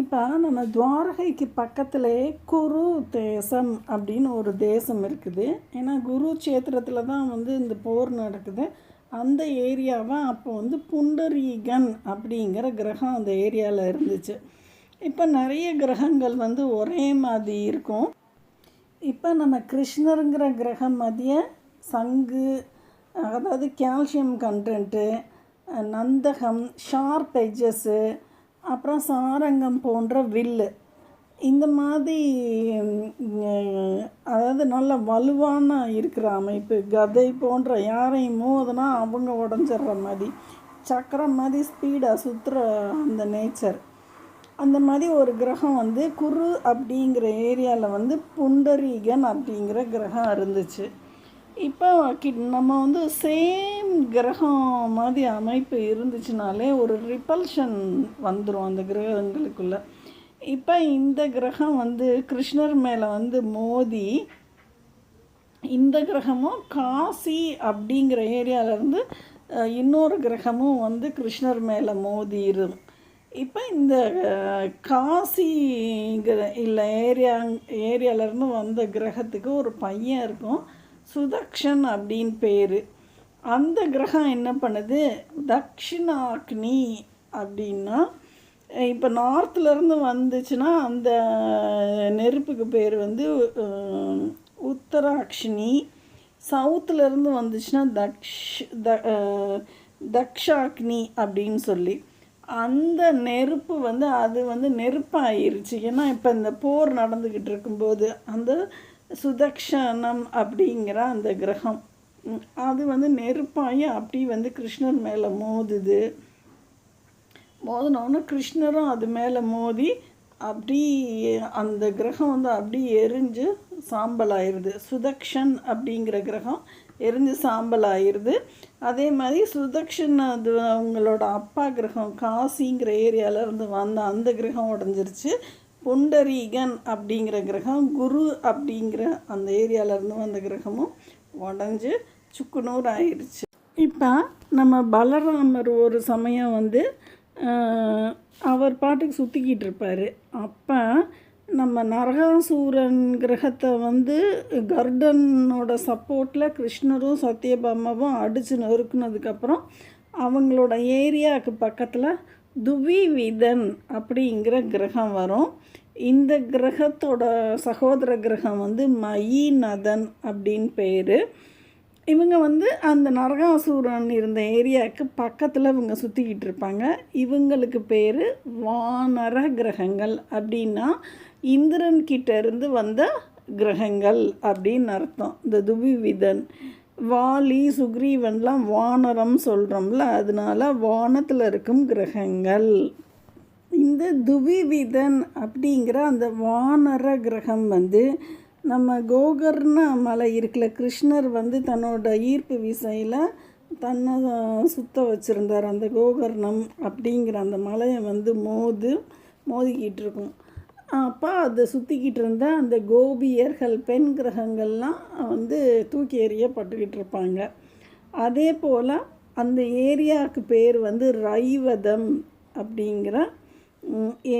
இப்போ நம்ம துவாரகைக்கு பக்கத்திலே குரு தேசம் அப்படின்னு ஒரு தேசம் இருக்குது. ஏன்னா குரு சேத்திரத்தில் தான் வந்து இந்த போர் நடக்குது. அந்த ஏரியாவை அப்போ வந்து புண்டரீகன் அப்படிங்கிற கிரகம் அந்த ஏரியாவில் இருந்துச்சு. இப்போ நிறைய கிரகங்கள் வந்து ஒரே மாதிரி இருக்கும். இப்போ நம்ம கிருஷ்ணருங்கிற கிரகம் மதிய சங்கு அதாவது calcium content Nandakam sharp edges அப்புறம் சாரங்கம் போன்ற வில்லு. இந்த மாதிரி அதாவது நல்ல வலுவான இருக்கிற அமைப்பு கதை போன்ற யாரையும் மோதுனா அவங்க உடஞ்சிடுற மாதிரி. சக்கரம் மாதிரி ஸ்பீடாக சுற்றுற அந்த நேச்சர் அந்த மாதிரி ஒரு கிரகம் வந்து குரு அப்படிங்கிற ஏரியாவில் வந்து புண்டரீகன் அப்படிங்கிற கிரகம் இருந்துச்சு. இப்போ கிட் நம்ம வந்து சேம் கிரகம் மாதிரி அமைப்பு இருந்துச்சுனாலே ஒரு ரிப்பல்ஷன் வந்துடும் அந்த கிரகங்களுக்குள்ள. இப்போ இந்த கிரகம் வந்து கிருஷ்ணர் மேலே வந்து மோதி இந்த கிரகமும் காசி அப்படிங்கிற ஏரியாவிலேருந்து இன்னொரு கிரகமும் வந்து கிருஷ்ணர் மேலே மோதிடும் இப்போ இந்த காசிங்கிற இல்லை ஏரியா ஏரியாவிலேருந்து வந்த கிரகத்துக்கு ஒரு பையன் இருக்கும். சுதக்ஷன் அப்படின்னு பேர். அந்த கிரகம் என்ன பண்ணுது? தக்ஷிணாக்னி அப்படின்னா இப்போ நார்த்துலேருந்து வந்துச்சுன்னா அந்த நெருப்புக்கு பேர் வந்து உத்தராக்ஷினி சவுத்துலேருந்து வந்துச்சுன்னா தக்ஷ் த தக்ஷாக்னி அப்படின்னு சொல்லி. அந்த நெருப்பு வந்து அது வந்து நெருப்பாயிருச்சு. ஏன்னா இப்போ இந்த போர் நடந்துக்கிட்டு இருக்கும்போது அந்த சுதக்ஷனம் அப்படிங்கிற அந்த கிரகம். அது வந்து நெருப்பாகி அப்படி வந்து கிருஷ்ணர் மேலே மோதுது. மோதினோன்னு கிருஷ்ணரும் அது மேலே மோதி அப்படி அந்த கிரகம் வந்து அப்படி எரிஞ்சு சாம்பல் ஆயிடுது சுதக்ஷன் அப்படிங்கிற கிரகம் எரிஞ்சு சாம்பல் ஆயிடுது அதே மாதிரி சுதக்ஷன் அது அவங்களோட அப்பா கிரகம் காசிங்கிற ஏரியாவிலேருந்து இருந்து வந்த அந்த கிரகம் உடஞ்சிருச்சு. புண்டரீகன் அப்படிங்கிற கிரகம் குரு அப்படிங்கிற அந்த ஏரியால இருந்து வந்த கிரகமும் உடஞ்சி சுக்குநூறு ஆயிடுச்சு. இப்போ நம்ம பலராமர் ஒரு சமயம் வந்து அவர் பாட்டுக்கு சுற்றிக்கிட்டு இருப்பார். அப்போ நம்ம நரகாசூரன் கிரகத்தை வந்து கர்டனோட சப்போர்ட்டில் கிருஷ்ணரும் சத்யபாமாவும் அடித்து நொறுக்குனதுக்கப்புறம் அவங்களோட ஏரியாவுக்கு பக்கத்தில் துவிவிதன் அப்படிங்கிற கிரகம் வரும். இந்த கிரகத்தோட சகோதர கிரகம் வந்து மயிநதன் அப்படின்னு பேர். இவங்க வந்து அந்த நரகாசூரன் இருந்த ஏரியாவுக்கு பக்கத்தில் இவங்க சுற்றிக்கிட்டு இருப்பாங்க. இவங்களுக்கு பேர் வானர கிரகங்கள் அப்படின்னா இந்திரன்கிட்ட இருந்து வந்த கிரகங்கள் அப்படின்னு அர்த்தம். இந்த துபிவிதன் வாலி சுக்ரீவன்லாம் வானரம் சொல்கிறோம்ல அதனால வானத்தில் இருக்கும் கிரகங்கள். இந்த துவிவிதன் அப்படிங்கிற அந்த வானர கிரகம் வந்து நம்ம கோகர்ண மலை இருக்கல கிருஷ்ணர் வந்து தன்னோட ஈர்ப்பு விசையில் தன்னை சுத்த வச்சுருந்தார் அந்த கோகர்ணம் அப்படிங்கிற அந்த மலையை வந்து மோது மோதிக்கிட்டு இருக்கும். அப்போ அதை சுற்றிக்கிட்டு இருந்த அந்த கோபியர்கள் பெண் கிரகங்கள்லாம் வந்து தூக்கி எறியப்பட்டுக்கிட்டு இருப்பாங்க. அதே போல் அந்த ஏரியாவுக்கு பேர் வந்து ரைவதம் அப்படிங்கிற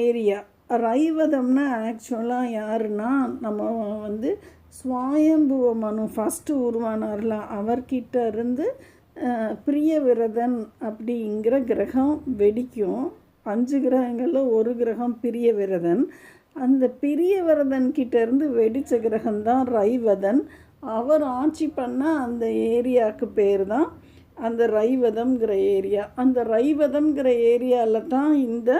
ஏரியா. ரைவதம்னா ஆக்சுவலாக யாருன்னா நம்ம வந்து சுவாயம்புவ மனு ஃபஸ்ட்டு உருவானார்ல. அவர்கிட்ட இருந்து பிரிய விரதன் அப்படிங்கிற கிரகம் வெடிக்கும். அஞ்சு கிரகங்களில் ஒரு கிரகம் பிரிய விரதன் அந்த பிரியவரதன் கிட்டேருந்து வெடிச்ச கிரகம் தான் ரைவதன் அவர் ஆட்சி பண்ண அந்த ஏரியாவுக்கு பேர் தான் அந்த ரைவதம்ங்கிற ஏரியா. அந்த ரைவதம்ங்கிற ஏரியாவில் தான் இந்த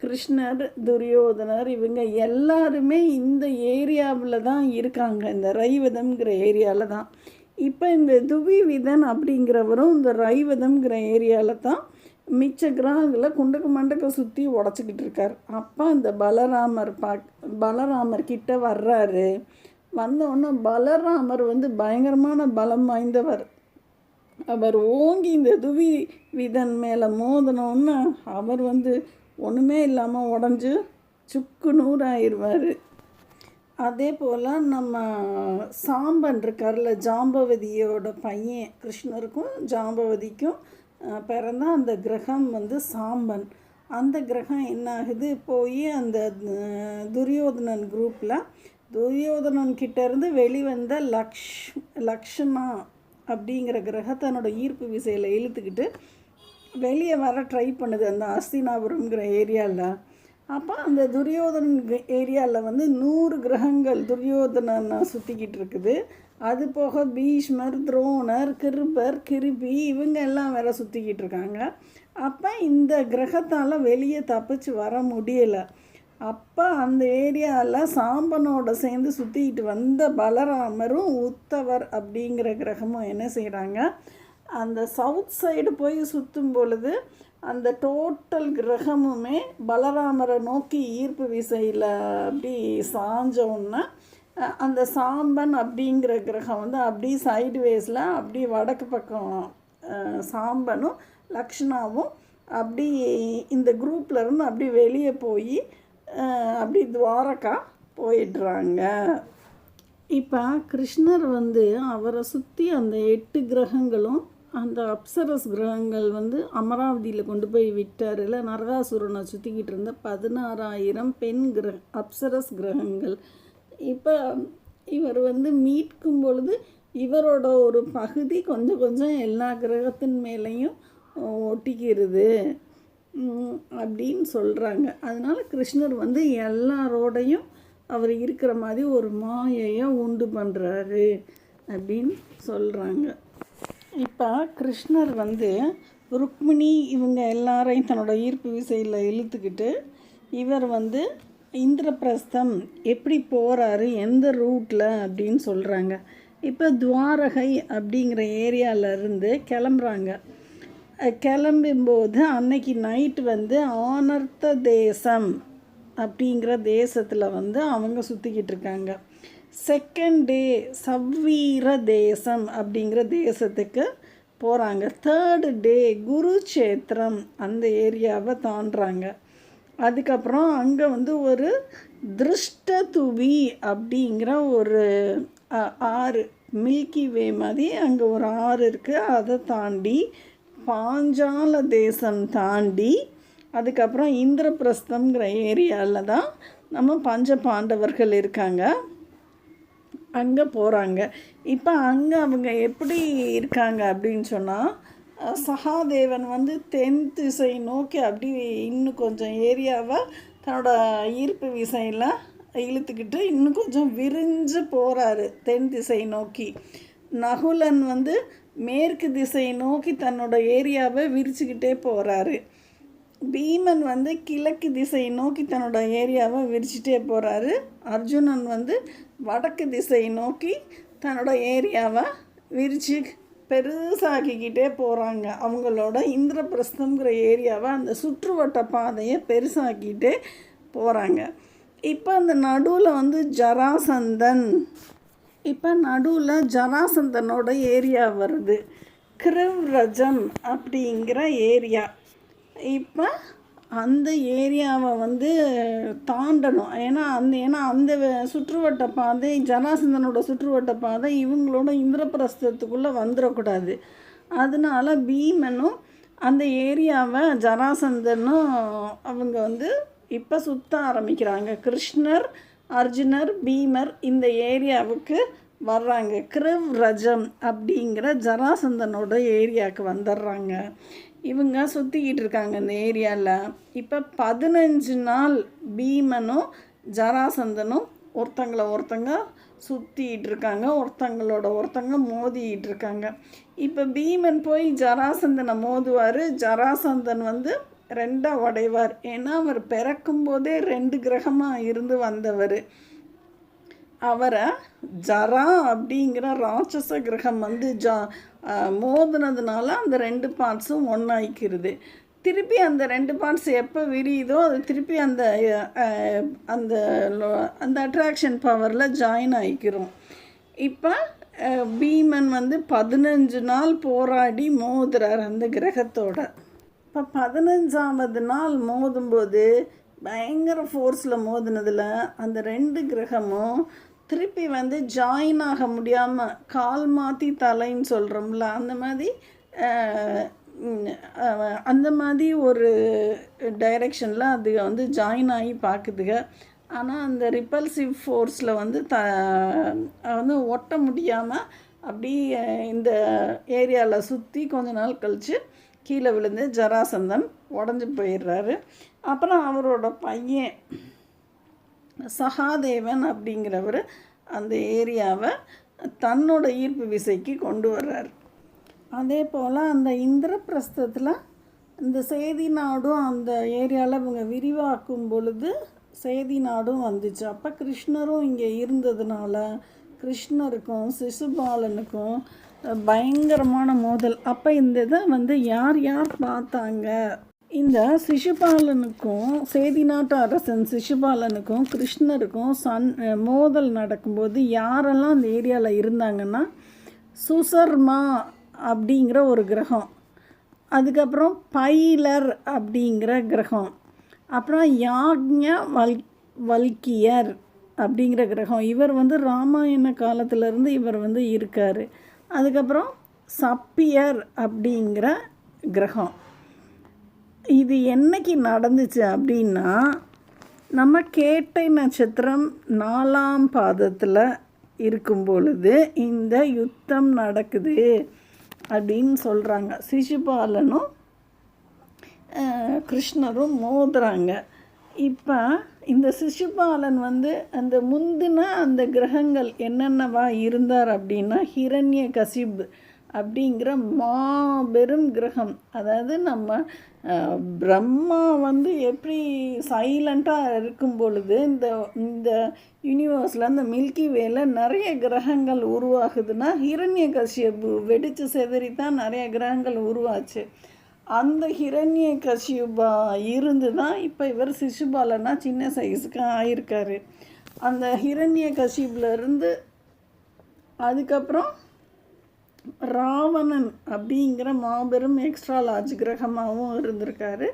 கிருஷ்ணர் துரியோதனர் இவங்க எல்லாருமே இந்த ஏரியாவில் தான் இருக்காங்க. இந்த ரைவதம்ங்கிற ஏரியாவில் தான் இப்போ இந்த துவிவிதன் அப்படிங்கிறவரும் இந்த ரைவதம்ங்கிற ஏரியாவில் தான் மிச்ச கிரகங்களை குண்டக்க மண்டுக்கு சுற்றி உடச்சிக்கிட்டு இருக்கார். அப்போ இந்த பலராமர் பாக் பலராமர் கிட்ட வர்றாரு. வந்தவுடனே பலராமர் வந்து பயங்கரமான பலம் வாய்ந்தவர். அவர் ஓங்கி இந்த துவி விதன் மேலே மோதினோன்னு அவர் வந்து ஒன்றுமே இல்லாமல் உடஞ்சி சுக்கு நூறாயிருவார் அதே போல் நம்ம சாம்பன் இருக்கார்ல ஜாம்பவதியோட பையன் கிருஷ்ணருக்கும் ஜாம்பவதிக்கும் பிறந்தால் அந்த கிரகம் வந்து சாம்பன். அந்த கிரகம் என்ன ஆகுது போய் அந்த துரியோதனன் குரூப்பில் துரியோதனன் கிட்டேருந்து வெளிவந்த லக்ஷ் லக்ஷ்மா அப்படிங்கிற கிரகத்தனோட ஈர்ப்பு விசையில் இழுத்துக்கிட்டு வெளியே வர ட்ரை பண்ணுது அந்த அஸ்தினாபுரம்ங்கிற ஏரியாவில் அப்போ அந்த துரியோதனன் ஏரியாவில் வந்து நூறு கிரகங்கள் துரியோதனனை சுற்றிக்கிட்டு இருக்குது. அது போக பீஷ்மர் துரோணர் கிருபர் கிருபி இவங்க எல்லாம் வேற சுற்றிக்கிட்டு இருக்காங்க. அப்போ இந்த கிரகத்தால் வெளியே தப்பிச்சு வர முடியலை. அப்போ அந்த ஏரியாவில் சாம்பனோட சேர்ந்து சுற்றிக்கிட்டு வந்த பலராமரும் உத்தவர் அப்படிங்கிற கிரகமும் என்ன செய்கிறாங்க அந்த சவுத் சைடு போய் சுற்றும் பொழுது அந்த டோட்டல் கிரகமுமே பலராமரை நோக்கி ஈர்ப்பு விசையில் அப்படி சாஞ்சோன்னா அந்த சாம்பன் அப்படிங்கிற கிரகம் வந்து அப்படி சைடு வேஸில் அப்படி வடக்கு பக்கம் சாம்பனும் லக்ஷ்ணாவும் அப்படி இந்த குரூப்லேருந்து அப்படி வெளியே போய் அப்படி துவாரகா போயிடுறாங்க. இப்போ கிருஷ்ணர் வந்து அவரை சுற்றி அந்த எட்டு கிரகங்களும் அந்த அப்சரஸ் கிரகங்கள் வந்து அமராவதியில் கொண்டு போய் விட்டார். இல்லை நரகாசுரனை சுற்றிக்கிட்டு இருந்த பதினாறாயிரம் பெண் கிரக அப்சரஸ் கிரகங்கள். இப்போ இவர் வந்து மீட்கும் பொழுது இவரோட ஒரு பகுதி கொஞ்சம் கொஞ்சம் எல்லா கிரகத்தின் மேலேயும் ஒட்டிக்கிறது. அப்படின்னு சொல்கிறாங்க அதனால் கிருஷ்ணர் வந்து எல்லாரோடையும் அவர் இருக்கிற மாதிரி ஒரு மாயையை உண்டு பண்ணுறாரு அப்படின்னு சொல்கிறாங்க இப்போ கிருஷ்ணர் வந்து ருக்மிணி இவங்க எல்லாரையும் தன்னோட ஈர்ப்பு விசையில் இழுத்துக்கிட்டு இவர் வந்து இந்திரபிரஸ்தம் எப்படி போகிறாரு எந்த ரூட்டில் அப்படின்னு சொல்கிறாங்க இப்போ துவாரகை அப்படிங்கிற ஏரியால கிளம்புறாங்க. கிளம்பும்போது அன்னைக்கு நைட் வந்து ஆனர்த்த தேசம் அப்படிங்கிற தேசத்தில் வந்து அவங்க சுற்றிக்கிட்டு இருக்காங்க. செகண்ட் டே சவ்வீர தேசம் அப்படிங்கிற தேசத்துக்கு போகிறாங்க தேர்டு டே குருச்சேத்திரம் அந்த ஏரியாவை தாண்டுறாங்க. அதுக்கப்புறம் அங்கே வந்து ஒரு திருஷ்டதுவி அப்படிங்கிற ஒரு ஆறு மில்கி வே மாதிரி அங்கே ஒரு ஆறு இருக்குது அதை தாண்டி பாஞ்சால தேசம் தாண்டி அதுக்கப்புறம் இந்திரபிரஸ்தம்ங்கிற ஏரியாவில் தான் நம்ம பஞ்ச பாண்டவர்கள் இருக்காங்க. அங்கே போகிறாங்க இப்போ அங்கே அவங்க எப்படி இருக்காங்க அப்படின்னு சொன்னால் சகாதேவன் வந்து தென் திசை நோக்கி அப்படி இன்னும் கொஞ்சம் ஏரியாவை தன்னோட ஈர்ப்பு விசையில் இழுத்துக்கிட்டு இன்னும் கொஞ்சம் விரிஞ்சு போகிறாரு தென் திசை நோக்கி. நகுலன் வந்து மேற்கு திசை நோக்கி தன்னோட ஏரியாவை விரிச்சுக்கிட்டே போகிறாரு பீமன் வந்து கிழக்கு திசை நோக்கி தன்னோட ஏரியாவை விரிச்சிட்டே போகிறாரு அர்ஜுனன் வந்து வடக்கு திசை நோக்கி தன்னோட ஏரியாவை விரிச்சு பெருசாக்கிக்கிட்டே போகிறாங்க அவங்களோட இந்திரபிரஸ்தங்கிற ஏரியாவை அந்த சுற்றுவட்ட பாதையை பெருசாக்கிட்டே போகிறாங்க இப்போ அந்த நடுவில் வந்து ஜராசந்தன். இப்போ நடுவில் ஜராசந்தனோட ஏரியா வருது. கிருவ்ரஜம் அப்படிங்கிற ஏரியா. இப்போ அந்த ஏரியாவை வந்து தாண்டணும். ஏன்னா அந்த ஏன்னா அந்த சுற்றுவட்ட பாதை ஜனாசந்தனோட சுற்றுவட்ட பாதை இவங்களோட இந்திரபிரஸ்தத்துக்குள்ளே வந்துடக்கூடாது அதனால பீமனும் அந்த ஏரியாவை ஜராசந்தனும் அவங்க வந்து இப்போ சுத்த ஆரம்பிக்கிறாங்க. கிருஷ்ணர் அர்ஜுனர் பீமர் இந்த ஏரியாவுக்கு வர்றாங்க. கிருவ் ரஜம் அப்படிங்கிற ஜராசந்தனோட ஏரியாவுக்கு வந்துடுறாங்க இவங்க சுற்றிக்கிட்டு இருக்காங்க இந்த ஏரியாவில் இப்போ பதினஞ்சு நாள் பீமனும் ஜராசந்தனும் ஒருத்தங்களை ஒருத்தங்க சுற்றிக்கிட்டு இருக்காங்க. ஒருத்தங்களோட ஒருத்தங்க மோதிக்கிட்டு இருக்காங்க. இப்போ பீமன் போய் ஜராசந்தனை மோதுவார். ஜராசந்தன் வந்து ரெண்டாக உடைவார். ஏன்னா அவர் பிறக்கும்போதே ரெண்டு கிரகமாக இருந்து வந்தவர். அவரை ஜரா அப்படிங்கிற ராட்சச கிரகம் வந்து ஜா மோதுனதுனால அந்த ரெண்டு பார்ட்ஸும் ஒன்றாய்க்கிறது திருப்பி அந்த ரெண்டு பார்ட்ஸ் எப்போ விரியுதோ அது திருப்பி அந்த அந்த அந்த அட்ராக்ஷன் பவரில் ஜாயின் ஆகிக்கிறோம் இப்போ பீமன் வந்து பதினஞ்சு நாள் போராடி மோதுறார் அந்த கிரகத்தோட. இப்போ பதினஞ்சாவது நாள் மோதும்போது பயங்கர ஃபோர்ஸில் மோதினதில் அந்த ரெண்டு கிரகமும் திருப்பி வந்து ஜாயின் ஆக முடியாமல் கால் மாற்றி தலைன்னு சொல்கிறோம்ல அந்த மாதிரி அந்த மாதிரி ஒரு டைரெக்ஷனில் அது வந்து ஜாயின் ஆகி பார்க்குதுங்க ஆனால் அந்த ரிப்பல்சிவ் ஃபோர்ஸில் வந்து த வந்து ஒட்ட முடியாமல் அப்படி இந்த ஏரியாவில் சுற்றி கொஞ்ச நாள் கழித்து கீழே விழுந்து ஜராசந்தன் உடஞ்சி போயிடுறாரு. அப்புறம் அவரோட பையன் சகாதேவன் அப்படிங்கிறவர் அந்த ஏரியாவை தன்னோட ஈர்ப்பு விசைக்கு கொண்டு வர்றார். அதே போல் அந்த இந்திரப்பிரஸ்தத்தில் இந்த செய்தி நாடும் அந்த ஏரியாவில் இவங்க விரிவாக்கும் பொழுது செய்தி நாடும் வந்துச்சு. அப்போ கிருஷ்ணரும் இங்கே இருந்ததுனால கிருஷ்ணருக்கும் சிசுபாலனுக்கும் பயங்கரமான மோதல். அப்போ இந்த இதை வந்து யார் யார் பார்த்தாங்க? இந்த சிசுபாலனுக்கும் சேதி நாட்டு அரசன் சிசுபாலனுக்கும் கிருஷ்ணருக்கும் சன் மோதல் நடக்கும்போது யாரெல்லாம் அந்த ஏரியாவில் இருந்தாங்கன்னா சுசர்மா அப்படிங்கிற ஒரு கிரகம். அதுக்கப்புறம் பைலர் அப்படிங்கிற கிரகம். அப்புறம் யாக்ஞ வல் வல்கியர் அப்படிங்கிற கிரகம். இவர் வந்து ராமாயண காலத்திலேருந்து இவர் வந்து இருக்கார். அதுக்கப்புறம் சப்பியர் அப்படிங்கிற கிரகம். இது என்னைக்கு நடந்துச்சு அப்படின்னா நம்ம கேட்டை நட்சத்திரம் நாலாம் பாதத்தில் இருக்கும் பொழுது இந்த யுத்தம் நடக்குது அப்படின்னு சொல்கிறாங்க சிசுபாலனும் கிருஷ்ணரும் மோதுறாங்க. இப்போ இந்த சிசுபாலன் வந்து அந்த முந்தின அந்த கிரகங்கள் என்னென்னவா இருந்தார் அப்படின்னா ஹிரண்ய கசிப் அப்படிங்கிற மாபெரும் கிரகம். அதாவது நம்ம பிரம்மா வந்து எப்படி சைலண்ட்டாக இருக்கும் பொழுது இந்த இந்த யூனிவர்ஸில் அந்த மில்கி வேல நிறைய கிரகங்கள் உருவாகுதுன்னா ஹிரண்ய கசியப்பு வெடித்து செதறி தான் நிறைய கிரகங்கள் உருவாச்சு. அந்த ஹிரண்ய கசியுபா இருந்து தான் இப்போ இவர் சிசுபாலனா சின்ன சைஸுக்கு ஆயிருக்காரு. அந்த ஹிரண்ய இருந்து அதுக்கப்புறம் ராவணன் அப்படிங்கிற மாபெரும் எக்ஸ்ட்ரா லார்ஜ் கிரகமாகவும் இருந்திருக்காரு.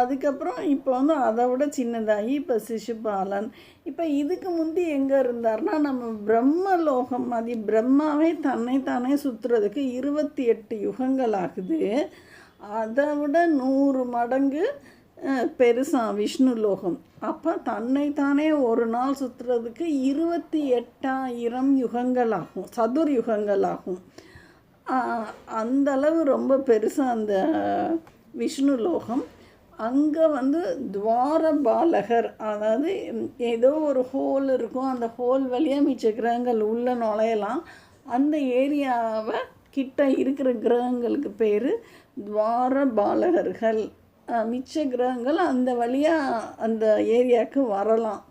அதுக்கப்புறம் இப்போ வந்து அதை விட சின்னதாகி இப்போ சிசுபாலன். இப்போ இதுக்கு முந்தி எங்கே இருந்தார்னா நம்ம பிரம்மலோகம் மாதிரி பிரம்மாவே தன்னை தானே சுற்றுறதுக்கு இருபத்தி எட்டு யுகங்கள் ஆகுது. அதை விட நூறு மடங்கு பெருசாக விஷ்ணு லோகம் அப்போ தன்னைத்தானே ஒரு நாள் சுற்றுறதுக்கு இருபத்தி எட்டாயிரம் யுகங்கள் ஆகும் சதுர் யுகங்கள் ஆகும் அந்தளவு ரொம்ப பெருசாக அந்த விஷ்ணு லோகம் அங்கே வந்து துவார பாலகர் அதாவது ஏதோ ஒரு ஹோல் இருக்கும் அந்த ஹோல் வழியாக மிச்ச கிரகங்கள் உள்ளே நுழையலாம். அந்த ஏரியாவை கிட்ட இருக்கிற கிரகங்களுக்கு பேர் துவார பாலகர்கள் மிச்ச கிரகங்கள் அந்த வழியாக அந்த ஏரியாவுக்கு வரலாம்.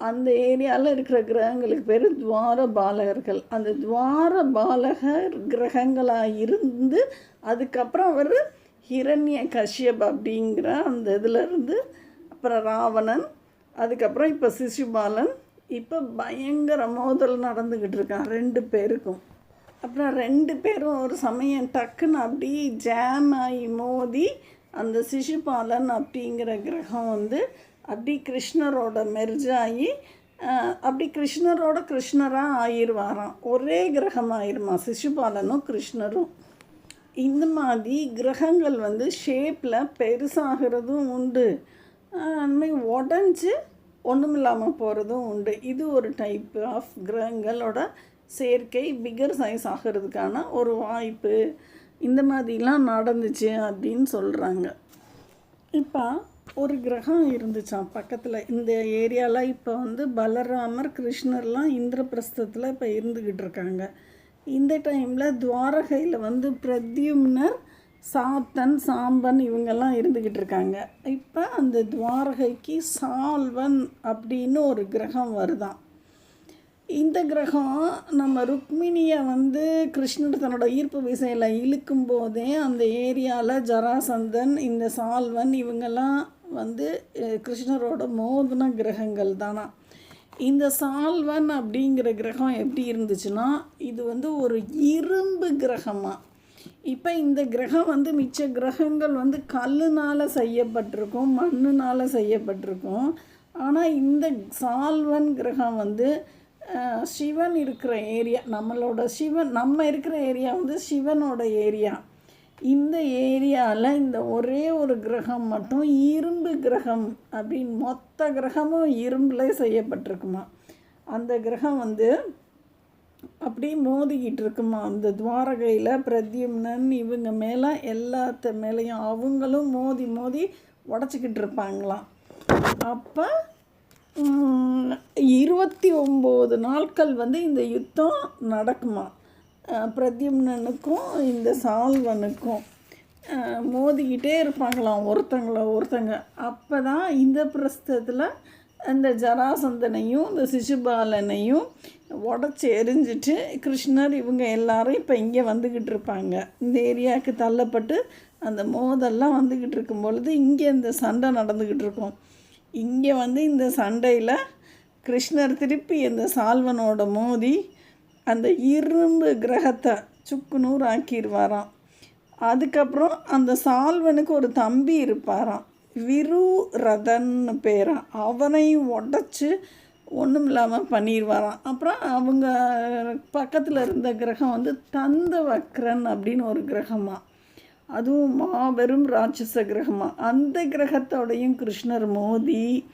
அந்த ஏரியாவில் இருக்கிற கிரகங்களுக்கு பேர் துவார பாலகர்கள். அந்த துவார பாலகர் கிரகங்களாக இருந்து அதுக்கப்புறம் அவர் ஹிரண்ய கஷ்யப் அப்படிங்கிற அந்த இதிலிருந்து அப்புறம் ராவணன் அதுக்கப்புறம் இப்போ சிசுபாலன் இப்போ பயங்கர மோதல் நடந்துக்கிட்டு இருக்கான் ரெண்டு பேருக்கும். அப்புறம் ரெண்டு பேரும் ஒரு சமயம் டக்குன்னு அப்படி ஜாம் ஆகி மோதி அந்த சிசுபாலன் அப்படிங்கிற கிரகம் வந்து அப்படி கிருஷ்ணரோட மெர்ஜ் ஆகி அப்படி கிருஷ்ணரோட கிருஷ்ணராக ஆயிடுவாராம் ஒரே கிரகம் ஆயிருமா? சிசுபாலனும் கிருஷ்ணரும். இந்த மாதிரி கிரகங்கள் வந்து ஷேப்பில் பெருசாகிறதும் உண்டு. அஹ், அந்த மாதிரி உடஞ்சி ஒன்றுமில்லாமல் போகிறதும் உண்டு. இது ஒரு டைப் ஆஃப் கிரகங்களோட சேர்க்கை பிகர் சைஸ் ஆகிறதுக்கான ஒரு வாய்ப்பு. இந்த மாதிரிலாம் நடந்துச்சு அப்படின்னு சொல்கிறாங்க இப்போ ஒரு கிரகம் இருந்துச்சாம் பக்கத்தில். இந்த ஏரியாவில் இப்போ வந்து பலராமர் கிருஷ்ணர்லாம் இந்திரபிரஸ்தத்தில் இப்போ இருந்துக்கிட்டு இருக்காங்க. இந்த டைமில் துவாரகையில் வந்து பிரத்யும்னர் சாத்தன் சாம்பன் இவங்கெல்லாம் இருந்துக்கிட்டு இருக்காங்க. இப்போ அந்த துவாரகைக்கு சால்வன் அப்படின்னு ஒரு கிரகம் வருதான் இந்த கிரகம் நம்ம ருக்மிணியை வந்து கிருஷ்ணர் தன்னோட ஈர்ப்பு விசையில் இழுக்கும் போதே அந்த ஏரியாவில் ஜராசந்தன் இந்த சால்வன் இவங்கெல்லாம் வந்து கிருஷ்ணரோட மோதின கிரகங்கள் தானா. இந்த சால்வன் அப்படிங்கிற கிரகம் எப்படி இருந்துச்சுன்னா இது வந்து ஒரு இரும்பு கிரகமாக இப்போ இந்த கிரகம் வந்து மிச்ச கிரகங்கள் வந்து கல்லுனால் செய்யப்பட்டிருக்கும் மண்ணுனால் செய்யப்பட்டிருக்கும். ஆனால் இந்த சால்வன் கிரகம் வந்து சிவன் இருக்கிற ஏரியா நம்மளோட சிவன் நம்ம இருக்கிற ஏரியா வந்து சிவனோட ஏரியா. இந்த ஏரியாவில் இந்த ஒரே ஒரு கிரகம் மட்டும் இரும்பு கிரகம் அப்படின்னு மொத்த கிரகமும் இரும்பில் செய்யப்பட்டிருக்குமா? அந்த கிரகம் வந்து அப்படியே மோதிக்கிட்டு இருக்குமா? அந்த துவாரகையில் பிரத்யும்னன் இவங்க மேலே எல்லாத்த மேலேயும் அவங்களும் மோதி மோதி உடச்சிக்கிட்டு இருப்பாங்களாம். அப்போ இருபத்தி ஒம்பது நாட்கள் வந்து இந்த யுத்தம் நடக்குமா? பிரத்யும்னனுக்கும் இந்த சால்வனுக்கும். மோதிக்கிட்டே இருப்பாங்களாம் ஒருத்தங்கள ஒருத்தங்க. அப்போ தான் இந்த பிரஸ்தத்தில் இந்த ஜராசந்தனையும் இந்த சிசுபாலனையும் உடச்சி எரிஞ்சிட்டு கிருஷ்ணர் இவங்க எல்லாரும் இப்போ இங்கே வந்துக்கிட்டு இருப்பாங்க. இந்த ஏரியாவுக்கு தள்ளப்பட்டு அந்த மோதெல்லாம் வந்துக்கிட்டு இருக்கும் பொழுது இங்கே இந்த சண்டை நடந்துக்கிட்டு இருக்கும். இங்கே வந்து இந்த சண்டையில் கிருஷ்ணர் திருப்பி இந்த சால்வனோட மோதி அந்த இரும்பு கிரகத்தை சுக்குநூறு ஆக்கிடுவாராம். அதுக்கப்புறம் அந்த சால்வனுக்கு ஒரு தம்பி இருப்பாராம். விருரதன்னு பேரா அவனையும் உடச்சி ஒன்றும் இல்லாமல் பண்ணிடுவாராம். அப்புறம் அவங்க பக்கத்தில் இருந்த கிரகம் வந்து தந்தவக்ரன் அப்படின்னு ஒரு கிரகமாக அதுவும் மாபெரும் ராட்சச கிரகமாக அந்த கிரகத்தோடையும் கிருஷ்ணர் மோதி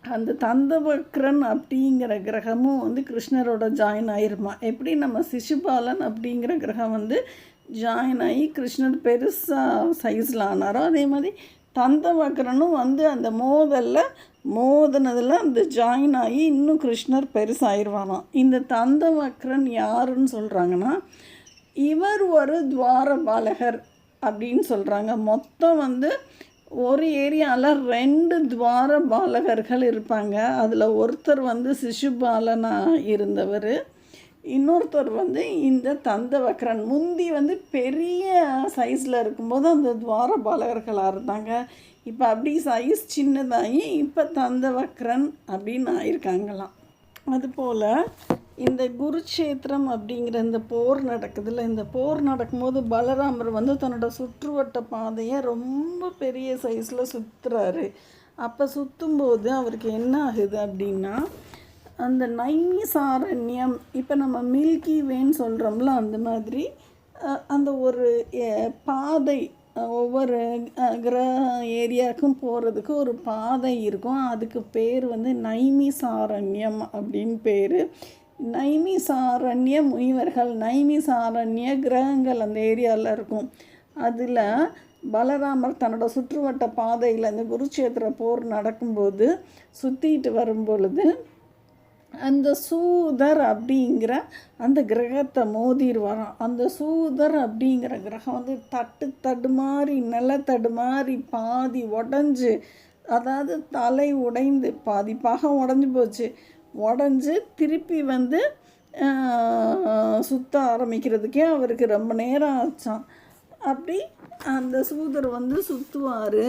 அந்த தந்தவக்ரன் அப்படிங்கிற கிரகமும் வந்து கிருஷ்ணரோட ஜாயின் ஆயிருமா? எப்படி நம்ம சிசுபாலன் அப்படிங்கிற கிரகம் வந்து ஜாயின் ஆகி கிருஷ்ணர் பெருசாக சைஸில் ஆனாரோ அதே மாதிரி தந்தவக்ரனும் வந்து அந்த மோதலில் மோதினதில் அந்த ஜாயின் ஆகி இன்னும் கிருஷ்ணர் பெருசாயிருவாராம். இந்த தந்தவக்ரன் யாருன்னு சொல்கிறாங்கன்னா இவர் ஒரு துவாரபாலகர் அப்படின்னு சொல்கிறாங்க மொத்தம் வந்து ஒரு ஏரியாவில் ரெண்டு துவார பாலகர்கள் இருப்பாங்க. அதில் ஒருத்தர் வந்து சிசுபாலனாக இருந்தவர். இன்னொருத்தர் வந்து இந்த தந்தவக்ரன். முந்தி வந்து பெரிய சைஸில் இருக்கும்போது அந்த துவார பாலகர்களாக இருந்தாங்க. இப்போ அப்படி சைஸ் சின்னதாகி இப்போ தந்தவக்ரன் அப்படின்னு ஆயிருக்காங்களாம். அதுபோல் இந்த குருக்ஷேத்திரம் அப்படிங்கிற இந்த போர் நடக்குதுல்ல இந்த போர் நடக்கும்போது பலராமர் வந்து தன்னோட சுற்றுவட்ட பாதையை ரொம்ப பெரிய சைஸில் சுற்றுறாரு அப்போ சுற்றும்போது அவருக்கு என்ன ஆகுது அப்படின்னா அந்த நைசாரண்யம் இப்போ நம்ம மில்கி வேன்னு சொல்கிறோம்ல அந்த மாதிரி அந்த ஒரு பாதை ஒவ்வொரு கிரக ஏரியாவுக்கும் போகிறதுக்கு ஒரு பாதை இருக்கும். அதுக்கு பேர் வந்து நைமிசாரண்யம் அப்படின்னு பேர். நைமிசாரண்ய முனிவர்கள் நைமிசாரண்ய கிரகங்கள் அந்த ஏரியாவில் இருக்கும். அதில் பலராமர் தன்னோட சுற்றுவட்ட பாதையில் அந்த குருட்சேத்திர போர் நடக்கும்போது சுற்றிட்டு வரும் பொழுது அந்த சூதர் அப்படிங்கிற அந்த கிரகத்தை மோதிடுவாராம். அந்த சூதர் அப்படிங்கிற கிரகம் வந்து தட்டு தடுமாறி நில தடுமாறி பாதி உடஞ்சி அதாவது தலை உடைந்து பாதி பாகம் உடஞ்சி போச்சு. உடஞ்சி திருப்பி வந்து சுத்த ஆரம்பிக்கிறதுக்கே அவருக்கு ரொம்ப நேரம் ஆச்சான் அப்படி அந்த சூதர் வந்து சுற்றுவார்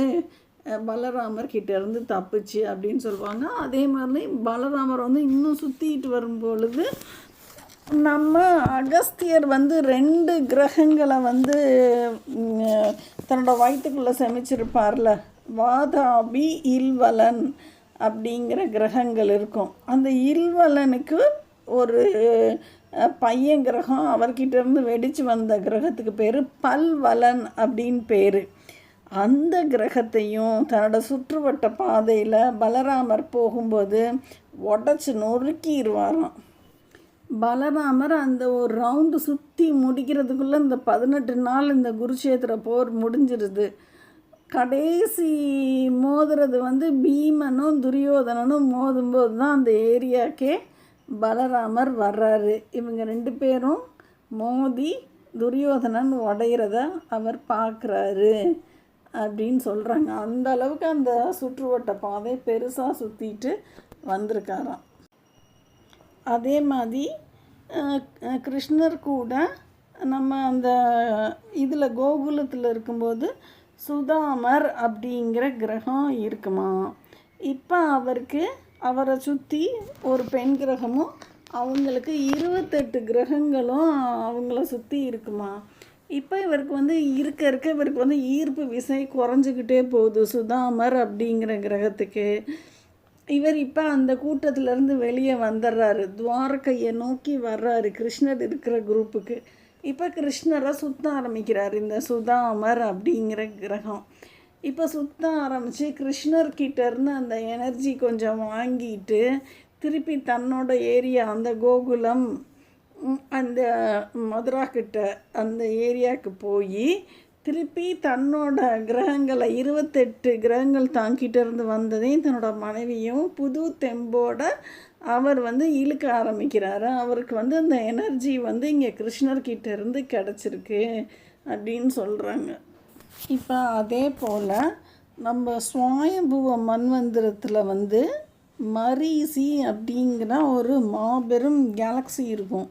பலராமர் கிட்டேருந்து தப்பிச்சு அப்படின்னு சொல்லுவாங்க. அதே மாதிரி பலராமர் வந்து இன்னும் சுற்றிட்டு வரும் பொழுது நம்ம அகஸ்தியர் வந்து ரெண்டு கிரகங்களை வந்து தன்னோட வயிற்றுக்குள்ளே சமைச்சிருப்பார்ல. வாதாபி இல்வலன். அப்படிங்கிற கிரகங்கள் இருக்கும். அந்த இல்வலனுக்கு ஒரு பையன் கிரகம் அவர்கிட்டருந்து வெடித்து வந்த கிரகத்துக்கு பேர் பல்வலன் அப்படின்னு பேர். அந்த கிரகத்தையும் தன்னோட சுற்றுவட்ட பாதையில் பலராமர் போகும்போது உடச்சி நொறுக்கிடுவாராம் பலராமர் அந்த ஒரு ரவுண்டு சுற்றி முடிக்கிறதுக்குள்ளே இந்த பதினெட்டு நாள் இந்த குருஷேத்திர போர் முடிஞ்சிருது. கடைசி மோதுறது வந்து பீமனும் துரியோதனனும் மோதும்போது தான் அந்த ஏரியாக்கே பலராமர் வர்றாரு. இவங்க ரெண்டு பேரும் மோதி துரியோதனன் உடையிறத அவர் பார்க்குறாரு அப்படின்னு சொல்கிறாங்க அந்த அளவுக்கு அந்த சுற்றுவட்ட பாதை பெருசாக சுற்றிட்டு வந்திருக்காராம். அதே மாதிரி கிருஷ்ணர் கூட நம்ம அந்த இதில் கோகுலத்தில் இருக்கும்போது சுதாமர் அப்படிங்கிற கிரகம் இருக்குமா? இப்போ அவருக்கு அவரை சுற்றி ஒரு பெண் கிரகமும் அவங்களுக்கு இருபத்தெட்டு கிரகங்களும் அவங்கள சுற்றி இருக்குமா? இப்போ இவருக்கு வந்து இருக்க இருக்க இவருக்கு வந்து ஈர்ப்பு விசை குறைஞ்சிக்கிட்டே போகுது சுதாமர் அப்படிங்கிற கிரகத்துக்கு. இவர் இப்போ அந்த கூட்டத்திலேருந்து வெளியே வந்துடுறாரு துவாரகையை நோக்கி வர்றாரு கிருஷ்ணர் இருக்கிற குரூப்புக்கு இப்போ கிருஷ்ணரை சுத்த ஆரம்பிக்கிறார் இந்த சுதாமர் அப்படிங்கிற கிரகம். இப்போ சுத்த ஆரம்பித்து கிருஷ்ணர்கிட்டேருந்து அந்த எனர்ஜி கொஞ்சம் வாங்கிட்டு திருப்பி தன்னோட ஏரியா அந்த கோகுலம் அந்த மதுரா கிட்ட அந்த ஏரியாவுக்கு போய் திருப்பி தன்னோட கிரகங்களை இருபத்தெட்டு கிரகங்கள் தாங்கிட்ட இருந்து வந்ததையும் தன்னோட மனைவியும் புது தெம்போட அவர் வந்து இழுக்க ஆரம்பிக்கிறாரு. அவருக்கு வந்து அந்த எனர்ஜி வந்து இங்கே கிருஷ்ணர்கிட்ட இருந்து கிடச்சிருக்கு அப்படின்னு சொல்கிறாங்க இப்போ அதே போல் நம்ம சுவாயபுவ மண்வந்திரத்தில் வந்து மரீசி அப்படிங்கிற ஒரு மாபெரும் கேலக்ஸி இருக்கும்.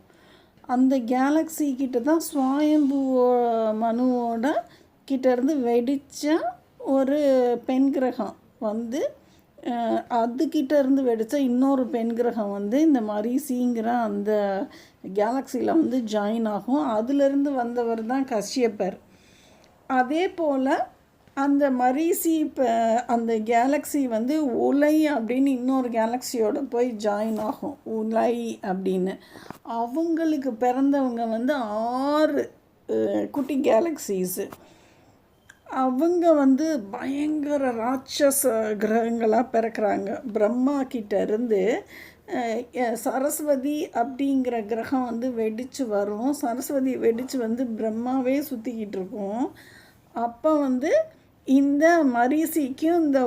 அந்த கேலக்ஸி கிட்ட தான் சுவாயம்பு மனுவோட கிட்டேருந்து வெடித்த ஒரு பெண் கிரகம் வந்து அதுக்கிட்ட இருந்து வெடித்த இன்னொரு பெண் கிரகம் வந்து இந்த மரீசிங்கிற அந்த கேலக்ஸியில் வந்து ஜாயின் ஆகும். அதுலேருந்து வந்தவர் தான் கஷ்யப்பர். அதே போல் அந்த மரீசி இப்போ அந்த கேலக்ஸி வந்து உலை அப்படின்னு இன்னொரு கேலக்ஸியோட போய் ஜாயின் ஆகும். உலை அப்படின்னு. அவங்களுக்கு பிறந்தவங்க வந்து ஆறு குட்டி கேலக்ஸிஸு அவங்க வந்து பயங்கர ராட்சச கிரகங்களாக பிறக்கிறாங்க. பிரம்மா கிட்ட இருந்து சரஸ்வதி அப்படிங்கிற கிரகம் வந்து வெடித்து வரும். சரஸ்வதி வெடித்து வந்து பிரம்மாவே சுற்றிக்கிட்டு இருக்கும். அப்போ வந்து இந்த மரிசிக்கும் இந்த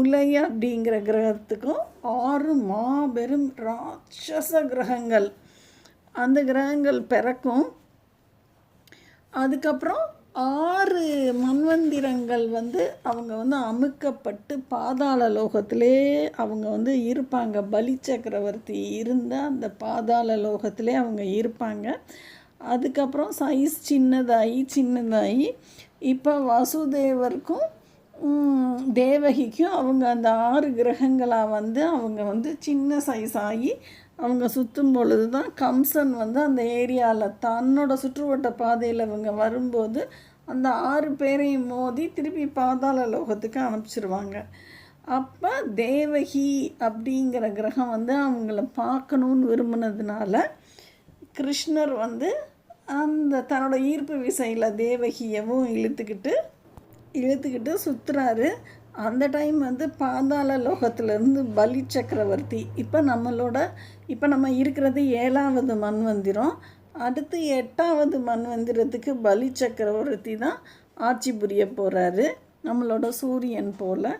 உலை அப்படிங்கிற கிரகத்துக்கும் ஆறு மாபெரும் ராட்சச கிரகங்கள். அந்த கிரகங்கள் பிறக்கும். அதுக்கப்புறம் ஆறு மன்வந்திரங்கள் வந்து அவங்க வந்து அமுக்கப்பட்டு பாதாள லோகத்திலே அவங்க வந்து இருப்பாங்க. பலி சக்கரவர்த்தி இருந்த அந்த பாதாள லோகத்திலே அவங்க இருப்பாங்க. அதுக்கப்புறம் சைஸ் சின்னதாகி சின்னதாகி இப்போ வாசுதேவருக்கும் தேவகிக்கும் அவங்க அந்த ஆறு கிரகங்களாக வந்து அவங்க வந்து சின்ன சைஸ் ஆகி அவங்க சுற்றும் பொழுது தான் கம்சன் வந்து அந்த ஏரியாவில் தன்னோட சுற்றுவட்ட பாதையில் இவங்க வரும்போது அந்த ஆறு பேரையும் மோதி திருப்பி பாதாள லோகத்துக்கு அனுப்பிச்சிருவாங்க. அப்போ தேவகி அப்படிங்கிற கிரகம் வந்து அவங்கள பார்க்கணுன்னு விரும்பினதுனால கிருஷ்ணர் வந்து அந்த தன்னோட ஈர்ப்பு விசையில் தேவகியவும் இழுத்துக்கிட்டு இழுத்துக்கிட்டு சுற்றுறாரு அந்த டைம் வந்து பாதாள லோகத்திலேருந்து பலி சக்கரவர்த்தி. இப்போ நம்மளோட இப்போ நம்ம இருக்கிறது ஏழாவது மண் மண்வந்திரம் அடுத்து எட்டாவது மன்வந்திரத்துக்கு பலி சக்கரவர்த்தி தான் ஆட்சி புரிய போகிறாரு நம்மளோட சூரியன் போல்.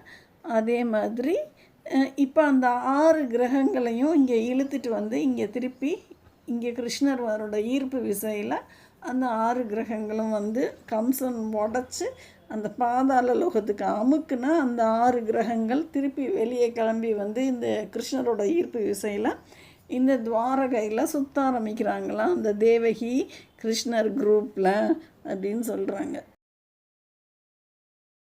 அதே மாதிரி இப்போ அந்த ஆறு கிரகங்களையும் இங்கே இழுத்துட்டு வந்து இங்கே திருப்பி இங்கே கிருஷ்ணர் அவரோட ஈர்ப்பு விசையில் அந்த ஆறு கிரகங்களும் வந்து கம்சன் உடச்சி அந்த பாதாள லோகத்துக்கு அமுக்குனா அந்த ஆறு கிரகங்கள் திருப்பி வெளியே கிளம்பி வந்து இந்த கிருஷ்ணரோட ஈர்ப்பு விசையில் இந்த துவாரகையில் சுத்த ஆரம்பிக்கிறாங்களாம் அந்த தேவகி கிருஷ்ணர் குரூப்பில் அப்படின்னு சொல்கிறாங்க